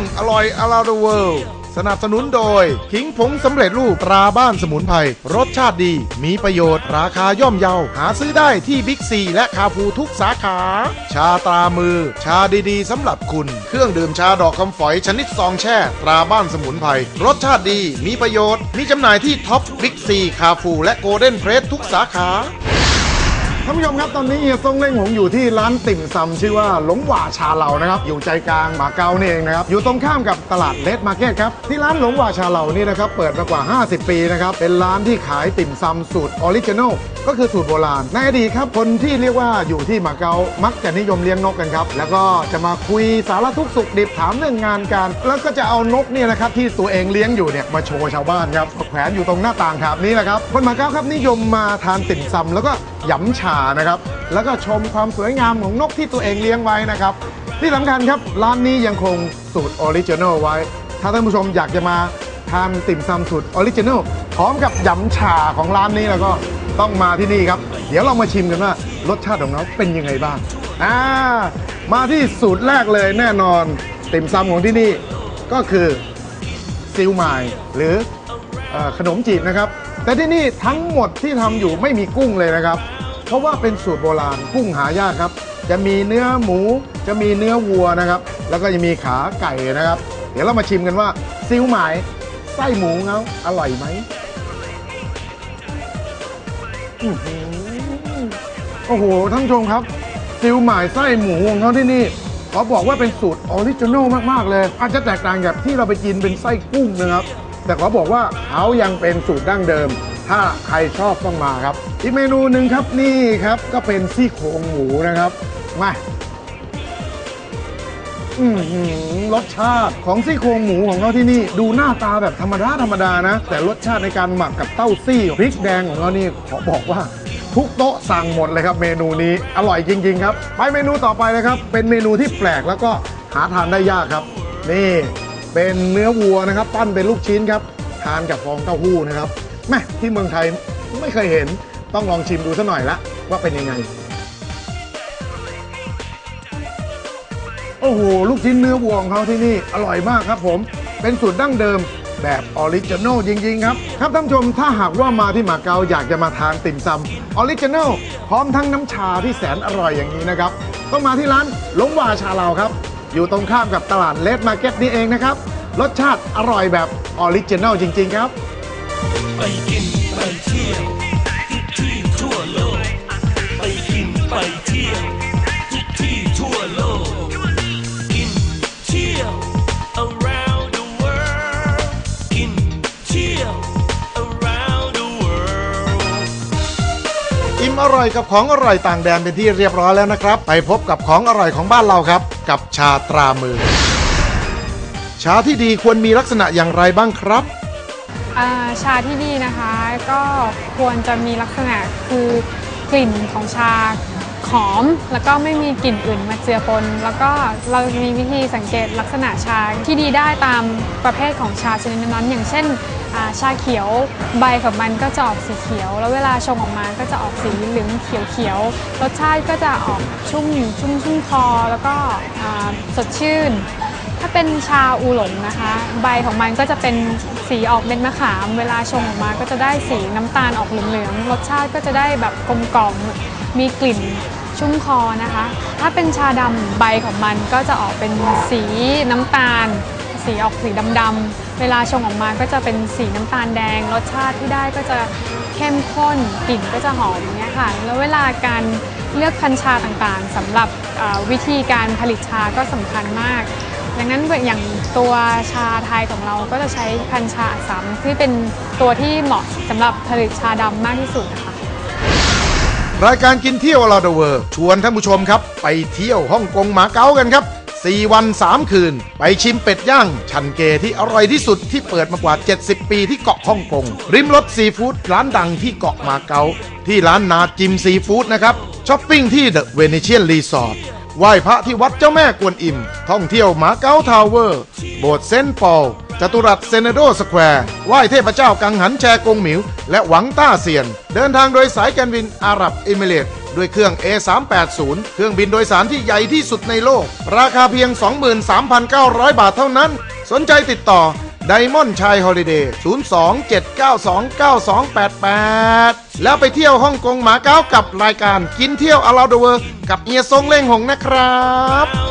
องอร่อยอลา the world สนับสนุนโดยขิงผงสำเร็จรูปตราบ้านสมุนไพรรสชาติดี มีประโยชน์ราคาย่อมเยา หาซื้อได้ที่บิ๊กซีและคาฟูทุกสาขา ชาตรามือ ชาดีๆสำหรับคุณ เครื่องดื่มชาดอกคำฝอยชนิดซองแช่ ตราบ้านสมุนไพรรสชาติดี มีประโยชน์ มีจำหน่ายที่ท็อปบิ๊กซีคาฟูและโกลเด้นเพรสทุกสาขา ท่านผู้ชมครับตอนนี้เฮียซงเล้งผมอยู่ที่ร้านติ่มซำชื่อว่าหลงหว่าชาเหลานะครับ อยู่ใจกลางมาเกานี่เองนะครับ อยู่ตรงข้ามกับตลาดเลดมาร์เก็ตครับ ที่ร้านหลงหว่าชาเหลานี่นะครับเปิดมากว่า 50 ปีนะครับ เป็นร้านที่ขายติ่มซำสูตรออริจินอลก็คือสูตรโบราณในอดีตครับคนที่เรียกว่าอยู่ที่มาเกามักจะนิยมเลี้ยงนกกันครับ แล้วก็จะมาคุยสารทุกข์สุขดิบถามเรื่องงานการ แล้วก็จะเอานกเนี่ยนะครับที่ตัวเองเลี้ยงอยู่เนี่ยมาโชว์ชาวบ้านครับแขวนอยู่ตรงหน้าต่างแถบนี้แหละครับคนมาเกาครับนิยมมาทานติ่มซำแล้วก็ หยำฉานะครับ แล้วก็ชมความสวยงามของนกที่ตัวเองเลี้ยงไว้นะครับ ที่สำคัญครับ ร้านนี้ยังคงสูตรออริจินอลไว้ ถ้าท่านผู้ชมอยากจะมาทานติ่มซำสูตรออริจินอลพร้อมกับหยำฉาของร้านนี้แล้วก็ต้องมาที่นี่ครับ เดี๋ยวเรามาชิมกันว่ารสชาติของเขาเป็นยังไงบ้างอ่ามาที่สูตรแรกเลยแน่นอนติ่มซำของที่นี่ก็คือซิลไมายหรืออขนมจีบนะครับ แต่ที่นี่ทั้งหมดที่ทำอยู่ไม่มีกุ้งเลยนะครับ เพราะว่าเป็นสูตรโบราณกุ้งหายากครับ จะมีเนื้อหมูจะมีเนื้อวัวนะครับ แล้วก็จะมีขาไก่นะครับ เดี๋ยวเรามาชิมกันว่าซิลหมายไส้หมูเขาอร่อยไหมอื้อหือโอ้โหท่านผู้ชมครับ ซิลหมายไส้หมูของเขาที่นี่ขอบอกว่าเป็นสูตรออริจินอลมากๆเลย อาจจะแตกต่างจากที่เราไปกินเป็นไส้กุ้งนะครับ แต่ขอบอกว่าเขายังเป็นสูตรดั้งเดิม ถ้าใครชอบต้องมาครับ อีกเมนูหนึ่งครับนี่ครับก็เป็นซี่โครงหมูนะครับมาอืรสชาติของซี่โครงหมูของเขาที่นี่ดูหน้าตาแบบธรรมดาธรรมดานะ แต่รสชาติในการหมักกับเต้าซี่พริกแดงของเขานี่ขอบอกว่าทุกโต๊ะสั่งหมดเลยครับ เมนูนี้อร่อยจริง ๆ ครับ ไปเมนูต่อไปนะครับ เป็นเมนูที่แปลกแล้วก็หาทานได้ยากครับ นี่ เป็นเนื้อวัวนะครับ ปั้นเป็นลูกชิ้นครับ ทานกับฟองเต้าหู้นะครับแม่ที่เมืองไทยไม่เคยเห็นต้องลองชิมดูซะหน่อยละว่าเป็นยังไง โอ้โห ลูกชิ้นเนื้อวัวของเขาที่นี่อร่อยมากครับผม เป็นสูตรดั้งเดิมแบบออริจินอลจริง ๆ ครับ ครับท่านผู้ชมถ้าหากว่ามาที่มาเก๊าอยากจะมาทานติ่มซำออริจินอลพร้อมทั้งน้ำชาที่แสนอร่อยอย่างนี้นะครับ ต้องมาที่ร้านลงวาชาเราครับ อยู่ตรงข้ามกับตลาดเลดมาร์เก็ตนี่เองนะครับ รสชาติอร่อยแบบออริจินัลจริง ๆ ครับ ไปกินไปเที่ยวทุกที่ทั่วโลก ไปกินไปเที่ยว ร่อยกับของอร่อยต่างแดนเป็นที่เรียบร้อยแล้วนะครับ ไปพบกับของอร่อยของบ้านเราครับ กับชาตรามือ ชาที่ดีควรมีลักษณะอย่างไรบ้างครับอ่าชาที่ดีนะคะก็ควรจะมีลักษณะคือกลิ่นของชาหอม แล้วก็ไม่มีกลิ่นอื่นมาเจือปน แล้วก็เรามีวิธีสังเกตลักษณะชาที่ดีได้ตามประเภทของชาชนิดนั้นอย่างเช่น ชาเขียวใบของมันก็จะออกสีเขียว แล้วเวลาชงออกมาก็จะออกสีเหลืองเขียวเขียวๆรสชาติก็จะออกชุ่มชุ่มชุ่มคอแล้วก็สดชื่น ถ้าเป็นชาอูหลงนะคะ ใบของมันก็จะเป็นสีออกเม็ดมะขาม เวลาชงออกมาก็จะได้สีน้ำตาลออกเหลืองๆรสชาติก็จะได้แบบกลมกล่อมมีกลิ่นชุ่มคอนะคะ ถ้าเป็นชาดำใบของมันก็จะออกเป็นสีน้ำตาล สีออกสีดำๆ เวลาชงออกมาก็จะเป็นสีน้ำตาลแดง รสชาติที่ได้ก็จะเข้มข้น กลิ่นก็จะหอมอย่างเงี้ยค่ะ แล้วเวลาการเลือกพันชาต่างๆสำหรับวิธีการผลิตชาก็สำคัญมาก ดังนั้นอย่างตัวชาไทยของเราก็จะใช้พันชาอัสสัมที่เป็นตัวที่เหมาะสำหรับผลิตชาดำมากที่สุดนะคะรายการกินเที่ยวลาเดเวอร์ ชวนท่านผู้ชมครับ ไปเที่ยวฮ่องกงหมาเก๊ากันครับ 4 วัน 3 คืน ไปชิมเป็ดย่าง ชันเกที่อร่อยที่สุดที่เปิดมากว่า 70 ปีที่เกาะฮ่องกง ริมรสซีฟู้ดร้านดังที่เกาะมาเก๊าที่ร้านนาจิมซีฟู้ดนะครับช้อปปิ้งที่เดอะเวเนเชียนรีสอร์ทไหว้พระที่วัดเจ้าแม่กวนอิม ท่องเที่ยวมาเก๊าทาวเวอร์ โบสถ์เซนต์ปอลจตุรัสเซเนโดสแควร์ ไหว้เทพเจ้ากังหันแชกงหมิว และหวังต้าเซียน เดินทางโดยสายการบินอาหรับเอมิเรต ด้วยเครื่อง A380 เครื่องบินโดยสารที่ใหญ่ที่สุดในโลก ราคาเพียง 23,900 บาทเท่านั้น สนใจติดต่อไดมอนด์ชายฮอลิเดย์027929288 แล้วไปเที่ยวฮ่องกงหมาเก๊ากับรายการกินเที่ยวอลาเดเวอร์กับเอียซงเล่งหงนะครับ